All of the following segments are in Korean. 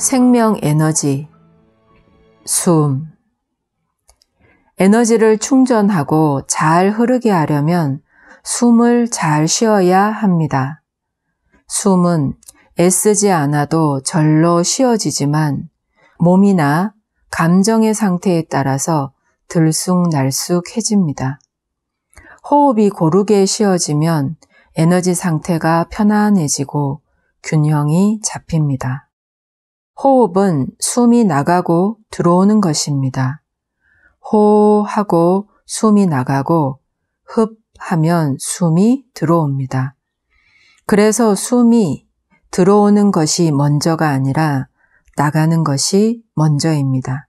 생명 에너지, 숨. 에너지를 충전하고 잘 흐르게 하려면 숨을 잘 쉬어야 합니다. 숨은 애쓰지 않아도 절로 쉬어지지만 몸이나 감정의 상태에 따라서 들쑥날쑥해집니다. 호흡이 고르게 쉬어지면 에너지 상태가 편안해지고 균형이 잡힙니다. 호흡은 숨이 나가고 들어오는 것입니다. 호 하고 숨이 나가고 흡 하면 숨이 들어옵니다. 그래서 숨이 들어오는 것이 먼저가 아니라 나가는 것이 먼저입니다.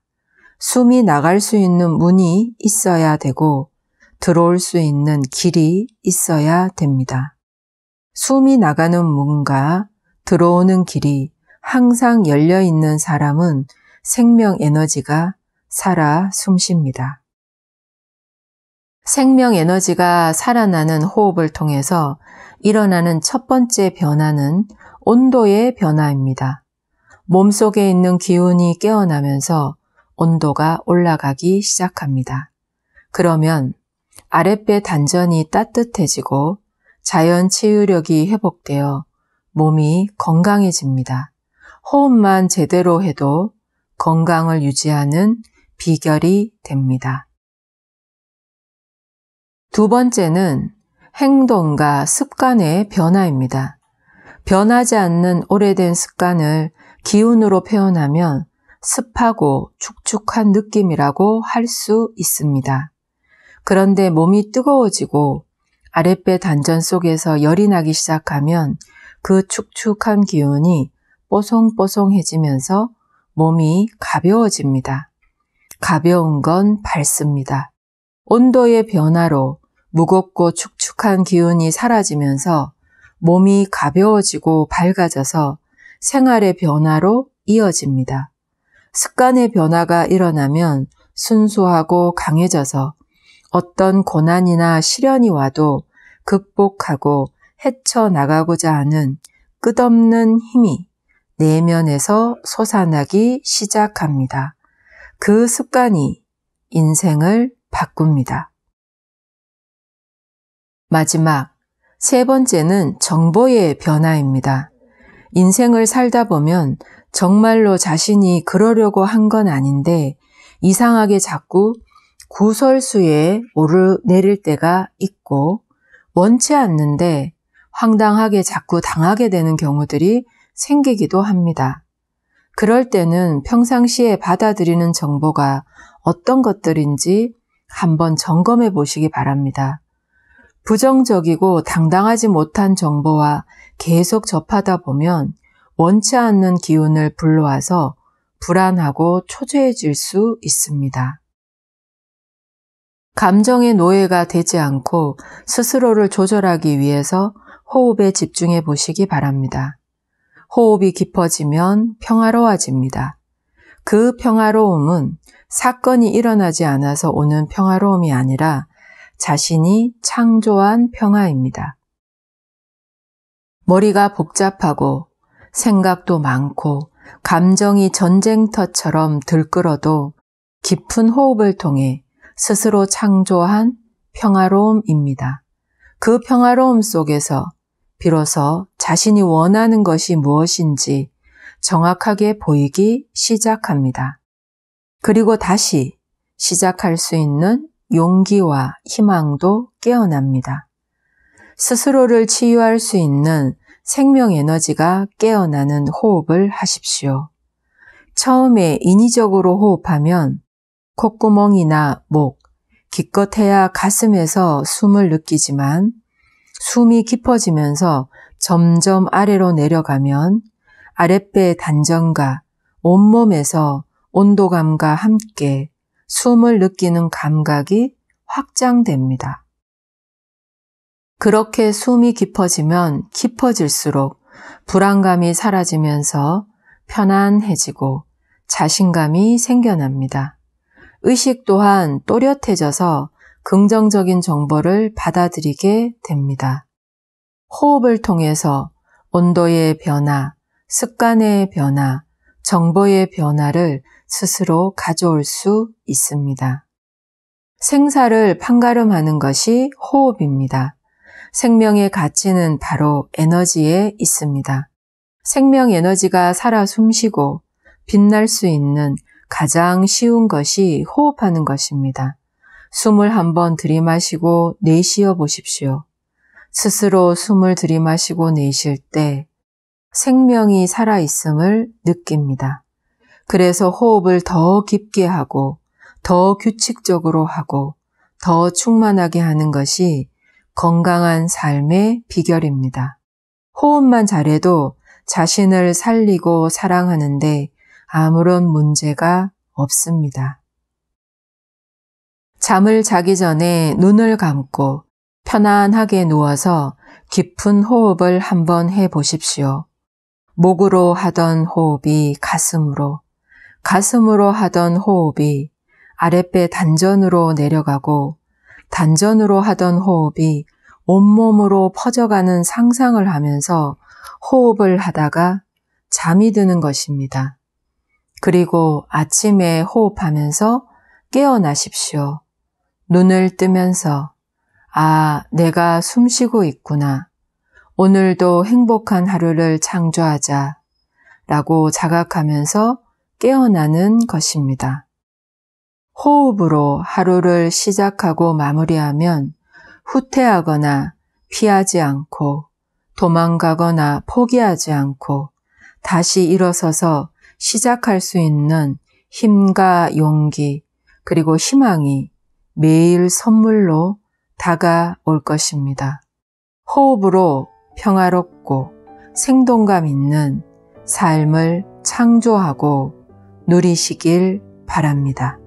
숨이 나갈 수 있는 문이 있어야 되고 들어올 수 있는 길이 있어야 됩니다. 숨이 나가는 문과 들어오는 길이 항상 열려 있는 사람은 생명 에너지가 살아 숨쉽니다. 생명 에너지가 살아나는 호흡을 통해서 일어나는 첫 번째 변화는 온도의 변화입니다. 몸속에 있는 기운이 깨어나면서 온도가 올라가기 시작합니다. 그러면 아랫배 단전이 따뜻해지고 자연 치유력이 회복되어 몸이 건강해집니다. 호흡만 제대로 해도 건강을 유지하는 비결이 됩니다. 두 번째는 행동과 습관의 변화입니다. 변하지 않는 오래된 습관을 기운으로 표현하면 습하고 축축한 느낌이라고 할 수 있습니다. 그런데 몸이 뜨거워지고 아랫배 단전 속에서 열이 나기 시작하면 그 축축한 기운이 뽀송뽀송해지면서 몸이 가벼워집니다. 가벼운 건 밝습니다. 온도의 변화로 무겁고 축축한 기운이 사라지면서 몸이 가벼워지고 밝아져서 생활의 변화로 이어집니다. 습관의 변화가 일어나면 순수하고 강해져서 어떤 고난이나 시련이 와도 극복하고 헤쳐나가고자 하는 끝없는 힘이 내면에서 솟아나기 시작합니다. 그 습관이 인생을 바꿉니다. 마지막 세 번째는 정보의 변화입니다. 인생을 살다 보면 정말로 자신이 그러려고 한 건 아닌데 이상하게 자꾸 구설수에 오르내릴 때가 있고 원치 않는데 황당하게 자꾸 당하게 되는 경우들이 생기기도 합니다. 그럴 때는 평상시에 받아들이는 정보가 어떤 것들인지 한번 점검해 보시기 바랍니다. 부정적이고 당당하지 못한 정보와 계속 접하다 보면 원치 않는 기운을 불러와서 불안하고 초조해질 수 있습니다. 감정의 노예가 되지 않고 스스로를 조절하기 위해서 호흡에 집중해 보시기 바랍니다. 호흡이 깊어지면 평화로워집니다. 그 평화로움은 사건이 일어나지 않아서 오는 평화로움이 아니라 자신이 창조한 평화입니다. 머리가 복잡하고 생각도 많고 감정이 전쟁터처럼 들끓어도 깊은 호흡을 통해 스스로 창조한 평화로움입니다. 그 평화로움 속에서 비로소 자신이 원하는 것이 무엇인지 정확하게 보이기 시작합니다. 그리고 다시 시작할 수 있는 용기와 희망도 깨어납니다. 스스로를 치유할 수 있는 생명 에너지가 깨어나는 호흡을 하십시오. 처음에 인위적으로 호흡하면 콧구멍이나 목, 기껏해야 가슴에서 숨을 느끼지만 숨이 깊어지면서 점점 아래로 내려가면 아랫배 단전과 온몸에서 온도감과 함께 숨을 느끼는 감각이 확장됩니다. 그렇게 숨이 깊어지면 깊어질수록 불안감이 사라지면서 편안해지고 자신감이 생겨납니다. 의식 또한 또렷해져서 긍정적인 정보를 받아들이게 됩니다. 호흡을 통해서 온도의 변화, 습관의 변화, 정보의 변화를 스스로 가져올 수 있습니다. 생사를 판가름하는 것이 호흡입니다. 생명의 가치는 바로 에너지에 있습니다. 생명 에너지가 살아 숨쉬고 빛날 수 있는 가장 쉬운 것이 호흡하는 것입니다. 숨을 한번 들이마시고 내쉬어 보십시오. 스스로 숨을 들이마시고 내쉴 때 생명이 살아있음을 느낍니다. 그래서 호흡을 더 깊게 하고 더 규칙적으로 하고 더 충만하게 하는 것이 건강한 삶의 비결입니다. 호흡만 잘해도 자신을 살리고 사랑하는데 아무런 문제가 없습니다. 잠을 자기 전에 눈을 감고 편안하게 누워서 깊은 호흡을 한번 해 보십시오. 목으로 하던 호흡이 가슴으로, 가슴으로 하던 호흡이 아랫배 단전으로 내려가고 단전으로 하던 호흡이 온몸으로 퍼져가는 상상을 하면서 호흡을 하다가 잠이 드는 것입니다. 그리고 아침에 호흡하면서 깨어나십시오. 눈을 뜨면서 아, 내가 숨 쉬고 있구나. 오늘도 행복한 하루를 창조하자. 라고 자각하면서 깨어나는 것입니다. 호흡으로 하루를 시작하고 마무리하면 후퇴하거나 피하지 않고 도망가거나 포기하지 않고 다시 일어서서 시작할 수 있는 힘과 용기 그리고 희망이 매일 선물로 다가올 것입니다. 호흡으로 평화롭고 생동감 있는 삶을 창조하고 누리시길 바랍니다.